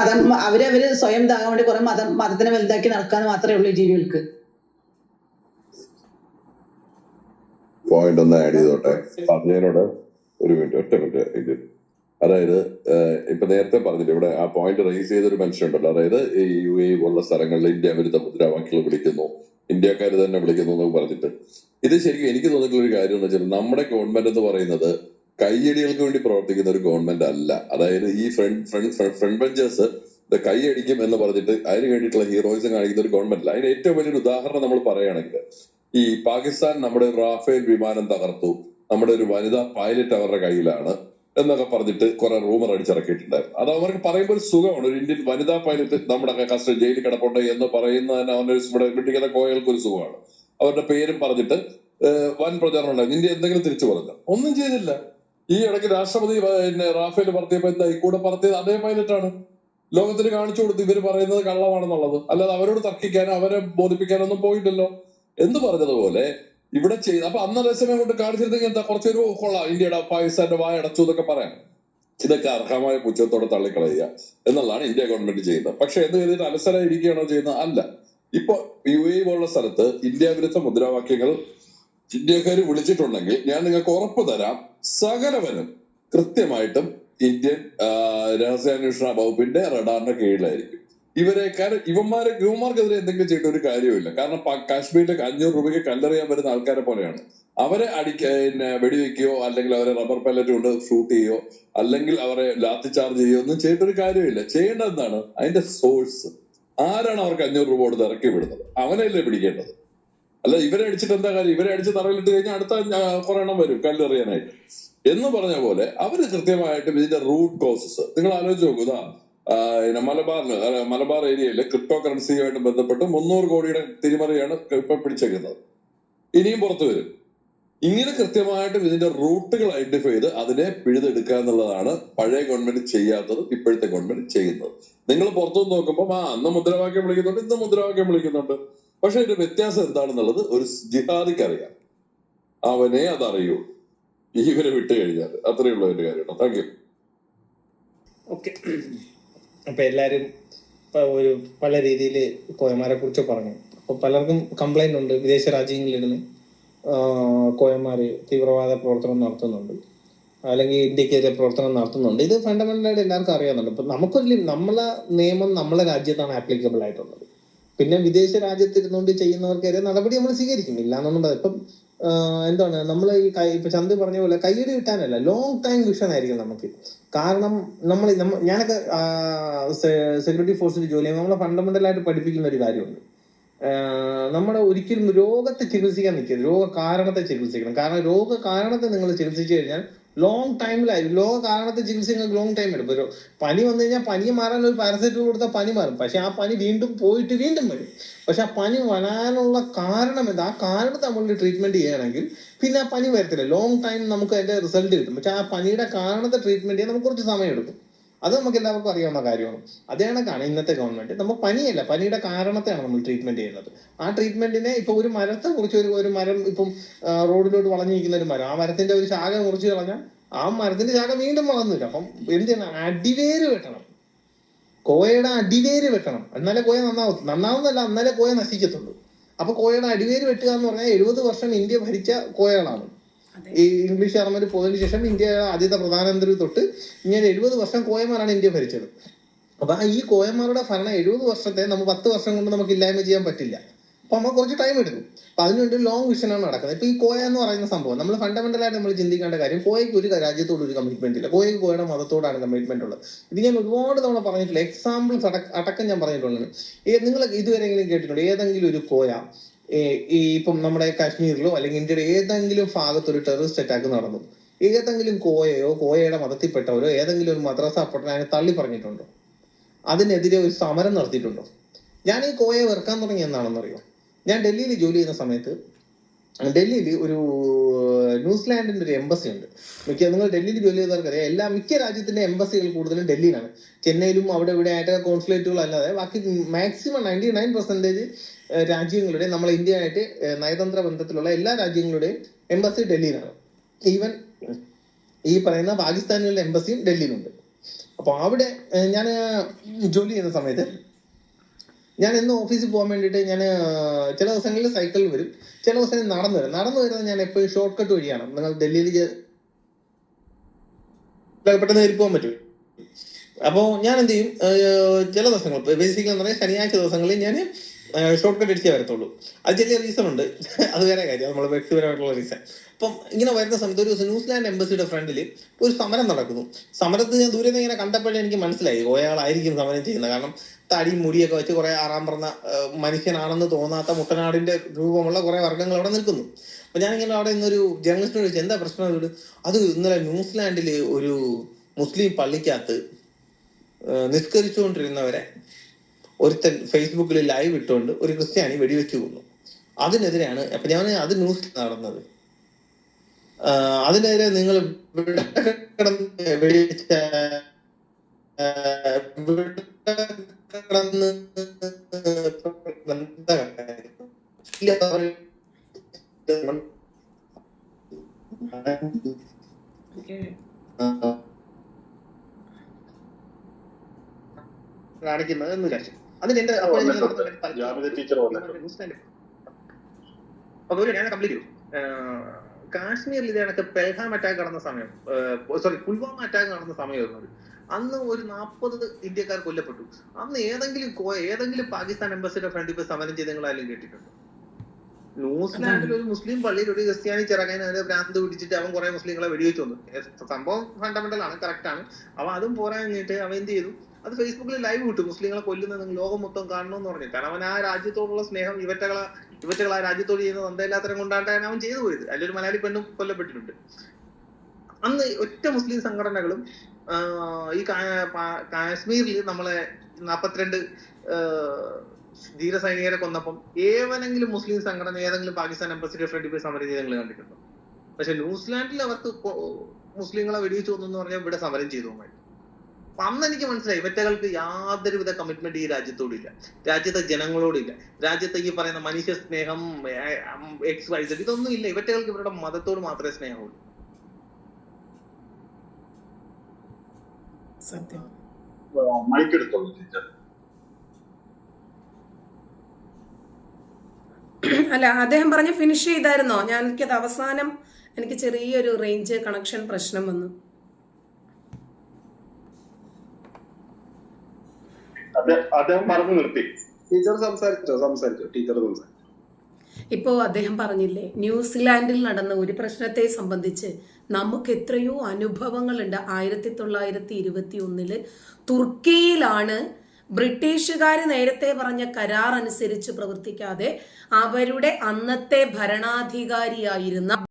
മതം അവരവര് സ്വയം ഇതാകാൻ വേണ്ടി കുറെ മതം മതത്തിനെ വലുതാക്കി നടക്കാൻ മാത്രമേ ഉള്ളൂ ജീവികൾക്ക്. പോയിന്റ് ഒന്ന് ആഡ് ചെയ്തോട്ടെ. പറഞ്ഞതിനോട് ഒരു മിനിറ്റ് ഒറ്റ മിനിറ്റ് ഇത്. അതായത് ഇപ്പൊ നേരത്തെ പറഞ്ഞില്ല ഇവിടെ ആ പോയിന്റ് റേസ് ചെയ്ത ഒരു മനുഷ്യനുണ്ടല്ലോ. അതായത് ഈ യു എ പോലുള്ള സ്ഥലങ്ങളിൽ ഇന്ത്യ വിരുദ്ധ മുദ്രാവാക്യങ്ങൾ വിളിക്കുന്നു ഇന്ത്യക്കാർ തന്നെ വിളിക്കുന്നു എന്നൊക്കെ പറഞ്ഞിട്ട്. ഇത് ശരിക്കും എനിക്ക് തോന്നിയിട്ടുള്ള ഒരു കാര്യം എന്ന് വെച്ചാൽ നമ്മുടെ ഗവൺമെന്റ് എന്ന് പറയുന്നത് കൈയടികൾക്ക് വേണ്ടി പ്രവർത്തിക്കുന്ന ഒരു ഗവൺമെന്റ് അല്ല. അതായത് ഈ ഫ്രണ്ട് ഫ്രണ്ട് ഫ്രണ്ട് ബെഞ്ചേഴ്സ് കൈയടിക്കും എന്ന് പറഞ്ഞിട്ട് അതിന് വേണ്ടിയിട്ടുള്ള ഹീറോയിസം കാണിക്കുന്ന ഒരു ഗവൺമെന്റ് അല്ല. അതിന് ഏറ്റവും വലിയൊരു ഉദാഹരണം നമ്മൾ പറയുകയാണെങ്കിൽ ഈ പാകിസ്ഥാൻ നമ്മുടെ റാഫേൽ വിമാനം തകർത്തു. നമ്മുടെ ഒരു വനിതാ പൈലറ്റ് അവരുടെ കയ്യിലാണ് എന്നൊക്കെ പറഞ്ഞിട്ട് കുറെ റൂമർ അടിച്ചിറക്കിയിട്ടുണ്ടായിരുന്നു. അത് അവർക്ക് പറയുമ്പോൾ ഒരു സുഖമാണ്. ഒരു ഇന്ത്യൻ വനിതാ പൈലറ്റ് നമ്മുടെ കസ്റ്റഡി ജയിലിൽ കിടപ്പുണ്ട് എന്ന് പറയുന്നതിന് അവന്റെ ഒരു ഇവിടെ വിട്ടിക്കുന്ന കോയകൾക്ക് ഒരു സുഖമാണ്. അവരുടെ പേരും പറഞ്ഞിട്ട് വൻ പ്രചാരണം ഉണ്ടായിരുന്നു ഇന്ത്യ എന്തെങ്കിലും തിരിച്ചു പറഞ്ഞു? ഒന്നും ചെയ്തില്ല. ഈ ഇടയ്ക്ക് രാഷ്ട്രപതി പിന്നെ റാഫേൽ പറത്തിയപ്പോ എന്താ കൂടെ പറത്തിയത് അതേ പൈലറ്റാണ് ലോകത്തിന് കാണിച്ചു കൊടുത്ത് ഇവർ പറയുന്നത് കള്ളമാണെന്നുള്ളത്. അല്ലാതെ അവരോട് തർക്കിക്കാനോ അവരെ ബോധിപ്പിക്കാനോ ഒന്നും പോയിട്ടില്ലോ എന്ന് പറഞ്ഞതുപോലെ ഇവിടെ ചെയ്ത് അപ്പൊ അന്ന് അതേസമയം കൊണ്ട് കാണിച്ചിരുന്നെങ്കിൽ എന്താ? കുറച്ചൊരു കൊള്ളാം. ഇന്ത്യയുടെ പാകിസ്ഥാന്റെ വായ അടച്ചു എന്നൊക്കെ പറയാം. ഇതൊക്കെ അർഹമായ പുച്ഛത്തോടെ തള്ളിക്കളയുക എന്നുള്ളതാണ് ഇന്ത്യ ഗവൺമെന്റ് ചെയ്യുന്നത്. പക്ഷെ എന്ത് ചെയ്തിട്ട് അലസരായിരിക്കുകയാണോ ചെയ്യുന്നത്? അല്ല. ഇപ്പൊ യു എ പോലുള്ള സ്ഥലത്ത് ഇന്ത്യ വിരുദ്ധ മുദ്രാവാക്യങ്ങൾ ഇന്ത്യക്കാർ വിളിച്ചിട്ടുണ്ടെങ്കിൽ ഞാൻ നിങ്ങൾക്ക് ഉറപ്പ് തരാം. സകലവനും കൃത്യമായിട്ടും ഇന്ത്യൻ രഹസ്യാന്വേഷണ വകുപ്പിന്റെ റഡാറിന്റെ കീഴിലായിരിക്കും. ഇവരെ ഇവന്മാരെ ഇവന്മാർക്കെതിരെ എന്തെങ്കിലും ചെയ്യേണ്ട ഒരു കാര്യമില്ല കാരണം കാശ്മീരിലെ അഞ്ഞൂറ് രൂപയ്ക്ക് കല്ലെറിയാൻ വരുന്ന ആൾക്കാരെ പോലെയാണ്. അവരെ അടിക്ക പിന്നെ വെടിവെക്കുകയോ അല്ലെങ്കിൽ അവരെ റബ്ബർ പാലറ്റ് കൊണ്ട് ഷൂട്ട് ചെയ്യോ അല്ലെങ്കിൽ അവരെ ലാത്തി ചാർജ് ചെയ്യോ ഒന്നും ചെയ്യേണ്ട ഒരു കാര്യമില്ല ചെയ്യേണ്ടത് എന്താണ്? അതിന്റെ സോഴ്സ് ആരാണ് അവർക്ക് അഞ്ഞൂറ് രൂപ കൊടുത്ത് ഇറക്കി വിടുന്നത്? അവനല്ലേ പിടിക്കേണ്ടത്? അല്ല ഇവരെ അടിച്ചിട്ട് എന്താ കാര്യം? ഇവരെ അടിച്ച് തറയിലിട്ട് കഴിഞ്ഞാൽ അടുത്ത കൊറോണ വരും കല്ലെറിയാനായിട്ട്. എന്ന് പറഞ്ഞ പോലെ അവർ കൃത്യമായിട്ടും ഇതിന്റെ റൂട്ട് കോസസ് നിങ്ങൾ ആലോചിച്ച് നോക്കൂ ഇതാ മലബാറിന് മലബാർ ഏരിയയിലെ ക്രിപ്റ്റോ കറൻസിയുമായിട്ട് ബന്ധപ്പെട്ട് മുന്നൂറ് കോടിയുടെ തിരിമറിയാണ് ഇപ്പൊ പിടിച്ചേക്കുന്നത് ഇനിയും പുറത്തു വരും. ഇങ്ങനെ കൃത്യമായിട്ടും ഇതിന്റെ റൂട്ടുകൾ ഐഡന്റിഫൈ ചെയ്ത് അതിനെ പിഴുതെടുക്കുക എന്നുള്ളതാണ് പഴയ ഗവൺമെന്റ് ചെയ്യാത്തത് ഇപ്പോഴത്തെ ഗവൺമെന്റ് ചെയ്യുന്നത്. നിങ്ങൾ പുറത്തുനിന്ന് നോക്കുമ്പോൾ ആ അന്ന് മുദ്രാവാക്യം വിളിക്കുന്നുണ്ട് ഇന്ന് മുദ്രാവാക്യം വിളിക്കുന്നുണ്ട്. പക്ഷെ അതിന്റെ വ്യത്യാസം എന്താണെന്നുള്ളത് ഒരു ജിഹാദിക്ക് അറിയാം അവനെ അതറിയൂ. ഇവരെ വിട്ടു കഴിഞ്ഞാൽ. അത്രയേ ഉള്ളൂ എന്റെ കാര്യം താങ്ക് യു ഓക്കെ അപ്പൊ എല്ലാരും ഒരു പല രീതിയിൽ കോയമാരെ കുറിച്ച് പറഞ്ഞു. അപ്പൊ പലർക്കും കംപ്ലൈന്റ് ഉണ്ട്. വിദേശ രാജ്യങ്ങളിലിരുന്ന് കോയമാര് തീവ്രവാദ പ്രവർത്തനം നടത്തുന്നുണ്ട്. അല്ലെങ്കിൽ ഇന്ത്യക്കെതിരെ പ്രവർത്തനം നടത്തുന്നുണ്ട്. ഇത് ഫണ്ടമെന്റലായിട്ട് എല്ലാവർക്കും അറിയാവുന്നുണ്ട്. ഇപ്പൊ നമുക്കൊരു നമ്മളെ നിയമം നമ്മളെ രാജ്യത്താണ് ആപ്ലിക്കബിൾ ആയിട്ടുള്ളത്. പിന്നെ വിദേശ രാജ്യത്ത് ഇരുന്നുകൊണ്ട് ചെയ്യുന്നവർക്കെതിരെ നടപടി നമ്മൾ സ്വീകരിക്കും ഇല്ല പറയാം ഇപ്പം എന്താണ് നമ്മൾ ഈ ഇപ്പൊ ചന്ത് പറഞ്ഞ പോലെ കയ്യടി കിട്ടാനല്ല ലോങ് ടൈം വിഷൻ ആയിരിക്കും നമുക്ക്. കാരണം നമ്മൾ നമ്മ ഞാനൊക്കെ സെക്യൂരിറ്റി ഫോഴ്സിൽ ജോലി ചെയ്യുമ്പോൾ നമ്മളെ ഫണ്ടമെന്റൽ ആയിട്ട് പഠിപ്പിക്കുന്ന ഒരു കാര്യമുണ്ട്. നമ്മുടെ ഒരിക്കലും രോഗത്തെ ചികിത്സിക്കാൻ നിൽക്കരുത്. രോഗ കാരണത്തെ ചികിത്സിക്കണം. കാരണം രോഗ കാരണത്തെ നിങ്ങൾ ചികിത്സിച്ചു കഴിഞ്ഞാൽ ലോങ് ടൈമിലായിരിക്കും ലോ കാരണത്തെ ചികിത്സിക്കാൻ ലോങ് ടൈം എടുക്കും. ഒരു പനി വന്നു കഴിഞ്ഞാൽ പനി മാറാൻ ഒരു പാരസെറ്റമോൾ കൊടുത്താൽ പനി മാറും. പക്ഷെ ആ പനി വീണ്ടും പോയിട്ട് വീണ്ടും വരും. പക്ഷെ ആ പനി വരാനുള്ള കാരണം എന്താ? ആ കാരണത്തെ നമ്മൾ ട്രീറ്റ്മെന്റ് ചെയ്യുകയാണെങ്കിൽ പിന്നെ ആ പനി വരത്തില്ല. ലോങ് ടൈം നമുക്ക് അതിന്റെ റിസൾട്ട് കിട്ടും. പക്ഷെ ആ പനിയുടെ കാരണത്തെ ട്രീറ്റ്മെന്റ് ചെയ്യാൻ നമുക്ക് കുറച്ച് സമയം എടുക്കും. അത് നമുക്ക് എല്ലാവർക്കും അറിയാവുന്ന കാര്യമാണ്. അതേ കണക്കാണ് ഇന്നത്തെ ഗവൺമെന്റ് നമ്മൾ പനിയല്ല പനിയുടെ കാരണത്തെയാണ് നമ്മൾ ട്രീറ്റ്മെന്റ് ചെയ്യുന്നത്. ആ ട്രീറ്റ്മെന്റിനെ ഇപ്പൊ ഒരു മരത്തെ കുറിച്ച് ഒരു ഒരു മരം ഇപ്പം റോഡിലോട്ട് വളഞ്ഞു നിൽക്കുന്ന ഒരു മരം. ആ മരത്തിന്റെ ഒരു ശാഖ മുറിച്ച് കളഞ്ഞാൽ ആ മരത്തിന്റെ ശാഖ വീണ്ടും വളർന്നില്ല. അപ്പം എന്ത് ചെയ്യണം? അടിവേര് വെട്ടണം. കോയയുടെ അടിവേര് വെട്ടണം. എന്നാലേ കോയ നന്നാവും നന്നാവുന്നല്ല എന്നാലേ കോയ നശിക്കത്തുള്ളൂ. അപ്പൊ കോയയുടെ അടിവേര് വെട്ടുക എന്ന് പറഞ്ഞാൽ എഴുപത് വർഷം ഇന്ത്യ ഭരിച്ച കോയകളാണ്. ഈ ഇംഗ്ലീഷ് ഗവൺമെന്റ് പോയതിനു ശേഷം ഇന്ത്യ ആദ്യത്തെ പ്രധാനമന്ത്രി തൊട്ട് ഇങ്ങനെ എഴുപത് വർഷം കോയമാരാണ് ഇന്ത്യ ഭരിച്ചത്. അപ്പൊ ഈ കോയന്മാരുടെ ഭരണം എഴുപത് വർഷത്തെ നമ്മൾ പത്ത് വർഷം കൊണ്ട് നമുക്ക് ഇല്ലായ്മ ചെയ്യാൻ പറ്റില്ല. അപ്പൊ നമ്മൾ കുറച്ച് ടൈം എടുക്കും. അപ്പൊ അതിനുവേണ്ടി ലോങ് വിഷനാണ് നടക്കുന്നത്. ഇപ്പൊ ഈ കോയ എന്ന് പറയുന്ന സംഭവം നമ്മൾ ഫണ്ടമെന്റൽ ആയിട്ട് നമ്മൾ ചിന്തിക്കേണ്ട കാര്യം കോയക്ക് ഒരു രാജ്യത്തോട് ഒരു കമ്മിറ്റ്മെന്റ് ഇല്ല. കോയക്ക് കോയുടെ മതത്തോടാണ് കമ്മിറ്റ്മെന്റ് ഉള്ളത്. ഇത് ഞാൻ ഒരുപാട് തവണ പറഞ്ഞിട്ടില്ല. എക്സാമ്പിൾസ് അടക്കം ഞാൻ പറഞ്ഞിട്ടുള്ളത് നിങ്ങൾ ഇതുവരെങ്കിലും കേട്ടിട്ടുണ്ട്? ഏതെങ്കിലും ഒരു കോയ ഈ ഇപ്പം നമ്മുടെ കാശ്മീരിലോ അല്ലെങ്കിൽ ഇന്ത്യയുടെ ഏതെങ്കിലും ഭാഗത്ത് ഒരു ടെററിസ്റ്റ് അറ്റാക്ക് നടന്നു ഏതെങ്കിലും കോയയോ കോയയുടെ മതത്തിൽപ്പെട്ടവരോ ഏതെങ്കിലും ഒരു മദ്രസ പട്ടണനെ തള്ളി പറഞ്ഞിട്ടുണ്ടോ? അതിനെതിരെ ഒരു സമരം നടത്തിയിട്ടുണ്ടോ? ഞാൻ ഈ കോയയെ വെറുക്കാൻ തുടങ്ങി എന്നാണെന്നറിയോ? ഞാൻ ഡൽഹിയിൽ ജോലി ചെയ്യുന്ന സമയത്ത് ഡൽഹിയിൽ ഒരു ന്യൂസിലാൻഡിന്റെ ഒരു എംബസി ഉണ്ട്. മിക്ക നിങ്ങൾ ഡൽഹിയിൽ ജോലി ചെയ്തവർക്കറിയാം എല്ലാ മിക്ക രാജ്യത്തിന്റെ എംബസികൾ കൂടുതലും ഡൽഹിയിലാണ്. ചെന്നൈയിലും അവിടെ ഇവിടെ ആയിട്ട് കോൺസുലേറ്റുകൾ അല്ലാതെ ബാക്കി മാക്സിമം നയന്റി നയൻ പെർസെന്റേജ് രാജ്യങ്ങളുടെ നമ്മൾ ഇന്ത്യയായിട്ട് നയതന്ത്ര ബന്ധത്തിലുള്ള എല്ലാ രാജ്യങ്ങളുടെയും എംബസി ഡൽഹിയിലാണ്. ഈവൻ ഈ പറയുന്ന പാകിസ്ഥാനിലുള്ള എംബസിയും ഡൽഹിയിലുണ്ട്. അപ്പോൾ അവിടെ ഞാൻ ജോലി ചെയ്യുന്ന സമയത്ത് ഞാൻ എന്നും ഓഫീസിൽ പോകാൻ വേണ്ടിയിട്ട് ഞാൻ ചില ദിവസങ്ങളിൽ സൈക്കിളിൽ വരും. ചില ദിവസങ്ങളിൽ നടന്നു വരും. നടന്നു വരുന്നത് ഞാൻ എപ്പോഴും ഷോർട്ട് കട്ട് വഴിയാണ്. നിങ്ങൾ ഡൽഹിയിൽ പെട്ടെന്ന് കയറി പോകാൻ പറ്റും. അപ്പോൾ ഞാൻ എന്ത് ചെയ്യും? ചില ദിവസങ്ങൾ ബേസിക്കലി എന്ന് പറഞ്ഞാൽ ശനിയാഴ്ച ദിവസങ്ങളിൽ ഞാൻ ഷോർട്ട് കട്ട് അടിച്ചേ വരത്തുള്ളൂ. അത് ചെറിയ റീസൺ ഉണ്ട്. അത് വേറെ കാര്യം. നമ്മൾ വ്യക്തിപരമായിട്ടുള്ള റീസൺ അപ്പം ഇങ്ങനെ വരുന്ന സമയത്ത് ഒരു ദിവസം ന്യൂസിലാൻഡ് എംബസിയുടെ ഫ്രണ്ടിൽ ഒരു സമരം നടക്കുന്നു. സമരത്ത് ഞാൻ ദൂരെ നിന്ന് ഇങ്ങനെ കണ്ടപ്പോഴേ എനിക്ക് മനസ്സിലായി. ഒരാളായിരിക്കും സമരം ചെയ്യുന്നത്. കാരണം തടിയും മുടിയൊക്കെ വെച്ച് കുറെ ആറാം പറഞ്ഞ മനുഷ്യനാണെന്ന് തോന്നാത്ത മുട്ടനാടിന്റെ രൂപമുള്ള കുറെ വർഗങ്ങൾ അവിടെ നിൽക്കുന്നു. അപ്പൊ ഞാനിങ്ങനെ അവിടെ ഇന്നൊരു ജേർണലിസ്റ്റിനോട് ചോദിച്ചു എന്താ പ്രശ്നം? അത് ഇന്നലെ ന്യൂസിലാൻഡിൽ ഒരു മുസ്ലിം പള്ളിക്കകത്ത് നിസ്കരിച്ചുകൊണ്ടിരുന്നവരെ ഒരുത്തൻ ഫേസ്ബുക്കിൽ ലൈവ് ഇട്ടുകൊണ്ട് ഒരു ക്രിസ്ത്യാനി വെടിവെച്ച് കൊന്നു. അതിനെതിരെയാണ് അപ്പൊ ഞാൻ അത് ന്യൂസ് നടന്നത്. അതിനെതിരെ നിങ്ങൾ വെടിവെച്ച കാണിക്കുന്നത് എന്ന് വിചാരിച്ചു. എന്റെ അപ്പൊ ഒരു ഞാൻ കംപ്ലീറ്റ് ചെയ്തു. കാശ്മീരിൽ ഇത് കണക്ക് പെൽഹാം അറ്റാക്ക് നടന്ന സമയം സോറി പുൽവാമ അറ്റാക്ക് നടന്ന സമയമായിരുന്നു അന്ന് ഒരു നാൽപ്പത് ഇന്ത്യക്കാർ കൊല്ലപ്പെട്ടു. അന്ന് ഏതെങ്കിലും ഏതെങ്കിലും പാകിസ്ഥാൻ എംബസിയുടെ ഫ്രണ്ടിൽ പോയി സമരം ചെയ്ത് നിങ്ങൾ ആരെങ്കിലും കേട്ടിട്ടുണ്ടോ? ന്യൂസിലാൻഡിൽ ഒരു മുസ്ലിം പള്ളിയിൽ ഒരു ക്രിസ്ത്യാനി ചിറകാൻ അതിന് ഭ്രാന്ത് പിടിച്ചിട്ട് അവൻ കുറെ മുസ്ലിങ്ങളെ വെടിവെച്ചു വന്നു സംഭവം ഫണ്ടമെന്റൽ ആണ് കറക്റ്റ് ആണ്. അവ അതും പോരാഞ്ഞിട്ട് അവൻ എന്ത് ചെയ്തു? അത് ഫേസ്ബുക്കിൽ ലൈവ് വിട്ടു മുസ്ലിങ്ങളെ കൊല്ലുന്നത് നിങ്ങൾ ലോകം മൊത്തം കാണണമെന്ന് പറഞ്ഞു. കാരണം അവൻ ആ രാജ്യത്തോടുള്ള സ്നേഹം ഇവറ്റകളെ ഇവറ്റകൾ ആ രാജ്യത്തോട് ചെയ്യുന്ന എന്തെല്ലാത്തരം കൊണ്ടാണ്ടാണ് അവൻ ചെയ്തു പോയത്. അതിലൊരു മലയാളി പെണ്ണും കൊല്ലപ്പെട്ടിട്ടുണ്ട്. അന്ന് ഒറ്റ മുസ്ലിം സംഘടനകളും ഈ കാശ്മീരിൽ നമ്മളെ നാപ്പത്തിരണ്ട് ധീരസൈനികരെ ധീര സൈനികരെ കൊന്നപ്പം ഏവനെങ്കിലും മുസ്ലിം സംഘടന ഏതെങ്കിലും പാകിസ്ഥാൻ എംബസിയുടെ ഫ്രണ്ടിൽ പോയി സമരം ചെയ്ത് കണ്ടിട്ടുണ്ടോ. പക്ഷെ ന്യൂസിലാൻഡിൽ അവർക്ക് മുസ്ലിങ്ങളെ വെടിവെച്ച് കൊന്നു പറഞ്ഞാൽ ഇവിടെ സമരം ചെയ്തു പോയി അപ്പൊ അന്ന് എനിക്ക് മനസ്സിലായി ഇവറ്റകൾക്ക് യാതൊരുവിധ കമ്മിറ്റ്മെന്റ് ഈ രാജ്യത്തോടില്ല. രാജ്യത്തെ ജനങ്ങളോടില്ല. രാജ്യത്തെ ഈ പറയുന്ന മനുഷ്യ സ്നേഹം എക്സ് വൈ സെഡ് ഇതൊന്നും ഇല്ല. ഇവറ്റകൾക്ക് ഇവരുടെ മതത്തോട് മാത്രമേ സ്നേഹമുള്ളൂ. സത്യം. ടീച്ചർ അല്ല അദ്ദേഹം പറഞ്ഞ ഫിനിഷ് ചെയ്തായിരുന്നോ? ഞാൻ എനിക്കത് അവസാനം എനിക്ക് ചെറിയൊരു റേഞ്ച് കണക്ഷൻ പ്രശ്നം വന്നു. അദ്ദേഹം പറഞ്ഞു നിർത്തി. ടീച്ചർ സംസാരിച്ചോ? സംസാരിച്ചോ? ടീച്ചർ സംസാരിച്ചു? ഇപ്പോൾ അദ്ദേഹം പറഞ്ഞില്ലേ ന്യൂസിലാൻഡിൽ നടന്ന ഒരു പ്രശ്നത്തെ സംബന്ധിച്ച് നമുക്ക് എത്രയോ അനുഭവങ്ങളുണ്ട്. ആയിരത്തി തൊള്ളായിരത്തി ഇരുപത്തി ഒന്നിൽ തുർക്കിയിലാണ് ബ്രിട്ടീഷുകാർ നേരത്തെ പറഞ്ഞ കരാർ അനുസരിച്ച് പ്രവർത്തിക്കാതെ അവരുടെ അന്നത്തെ ഭരണാധികാരിയായിരുന്ന